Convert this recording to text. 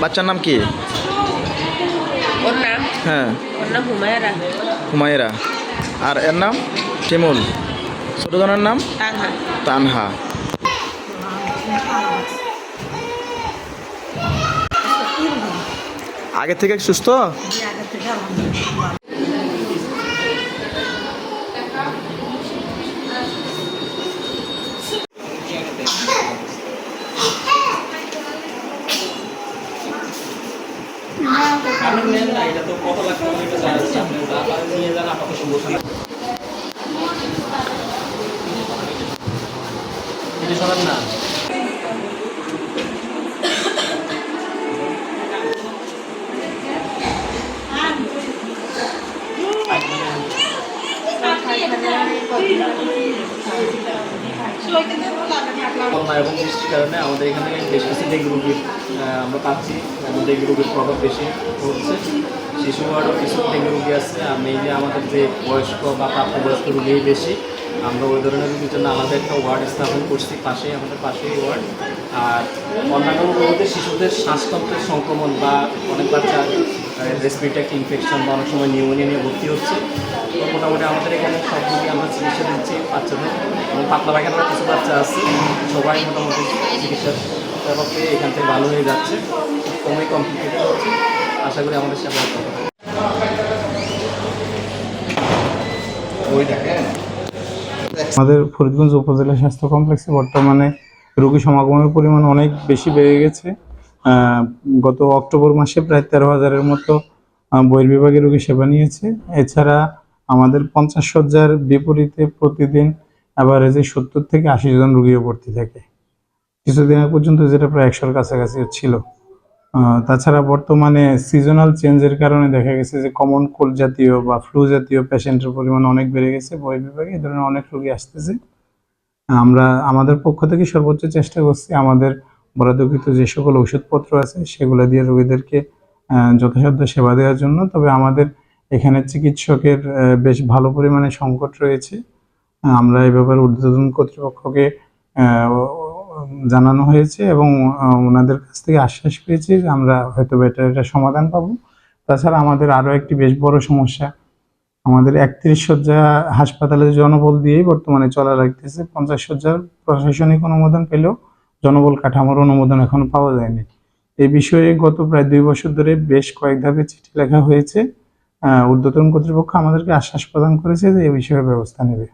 বাচ্চার নাম কি? ওর নাম? হ্যাঁ। ওর নাম হুমায়রা। হুমায়রা। আর এর নাম? শিমুল ছোটো জনের নাম? টাঙ্গা তানহা। আগে থেকে সুস্থ? না Soy que tengo la corona এবং বৃষ্টির কারণে আমাদের এখানে বেশ কিছু ডেঙ্গু রোগীর আমরা পাচ্ছি। এবং ডেঙ্গু রোগীর প্রভাব বেশি হচ্ছে। শিশু ওয়ার্ডও কিছু ডেঙ্গু রোগী আছে। আর মেইনলি আমাদের যে বয়স্ক বা প্রাপ্তবয়স্ক রোগী বেশি। আমরা ওই ধরনের জন্য আমাদের একটা ওয়ার্ড স্থাপন করছি পাশেই আমাদের পাশেই ওয়ার্ড। আর অন্যান্য রোগীদের, শিশুদের শ্বাসতন্ত্রের সংক্রমণ বা অনেক বাচ্চা রেসপিরেটরি ইনফেকশন বা অনেক সময় নিউমোনিয়া নিয়ে ভর্তি হচ্ছে। তো মোটামুটি আমাদের এখানে সব রোগী আমরা চিকিৎসা দিচ্ছি বাচ্চাদের। এবং পাতলা পায়খানার কিছু বাচ্চা আছে, সবাই মোটামুটি চিকিৎসার ব্যাপার এখান থেকে ভালো হয়ে যাচ্ছে। কমই কমপ্লিকেটেড হচ্ছে। আশা করি আমাদের সাথে করতে হবে আমাদের ফরিদগঞ্জ উপজেলা স্বাস্থ্য কমপ্লেক্সে বর্তমানে রোগী সমাগমের পরিমাণ অনেক বেশি বেড়ে গেছে। গত অক্টোবর মাসে প্রায় তেরো হাজারের মতো বহির্বিভাগে রোগী সেবা নিয়েছে। এছাড়া আমাদের পঞ্চাশ শয্যার বিপরীতে প্রতিদিন অ্যাভারেজে সত্তর থেকে আশি জন রোগীও ভর্তি থাকে। কিছুদিন আগ পর্যন্ত যেটা প্রায় একশোর কাছাকাছি ছিল। তাছাড়া বর্তমানে সিজনাল চেঞ্জের কারণে দেখা গেছে যে কমন কোল্ড জাতীয় বা ফ্লু জাতীয় পেশেন্টের পরিমাণ অনেক বেড়ে গেছে। বহির্বিভাগে এই ধরনের অনেক রোগী আসতেছে। আমরা, আমাদের পক্ষ থেকে সর্বোচ্চ চেষ্টা করছি আমাদের বরাদ্দকৃত যে সকল ওষুধপত্র আছে, সেগুলো দিয়ে রোগীদেরকে যথাসাধ্য সেবা দেওয়ার জন্য। তবে আমাদের এখানে চিকিৎসকের বেশ ভালো পরিমাণে সংকট রয়েছে। আমরা এ ব্যাপারে ঊর্ধ্বতন কর্তৃপক্ষকে জানানো হয়েছে এবং ওনাদের কাছ থেকে আশ্বাস পেয়েছি যে আমরা হয়তো এটার একটা সমাধান পাবো। তাছাড়া আমাদের আরও একটি বেশ বড় সমস্যা, আমাদের একত্রিশ শয্যা হাসপাতালের জনবল দিয়েই বর্তমানে চলা লাগতেছে। পঞ্চাশ শয্যার প্রশাসনিক অনুমোদন পেলেও জনবল কাঠামোর অনুমোদন এখনও পাওয়া যায়নি। এই বিষয়ে গত প্রায় দুই বছর ধরে বেশ কয়েক ধাপে চিঠি লেখা হয়েছে। ঊর্ধ্বতন কর্তৃপক্ষ আমাদেরকে আশ্বাস প্রদান করেছে যে এই বিষয়ে ব্যবস্থা নেবে।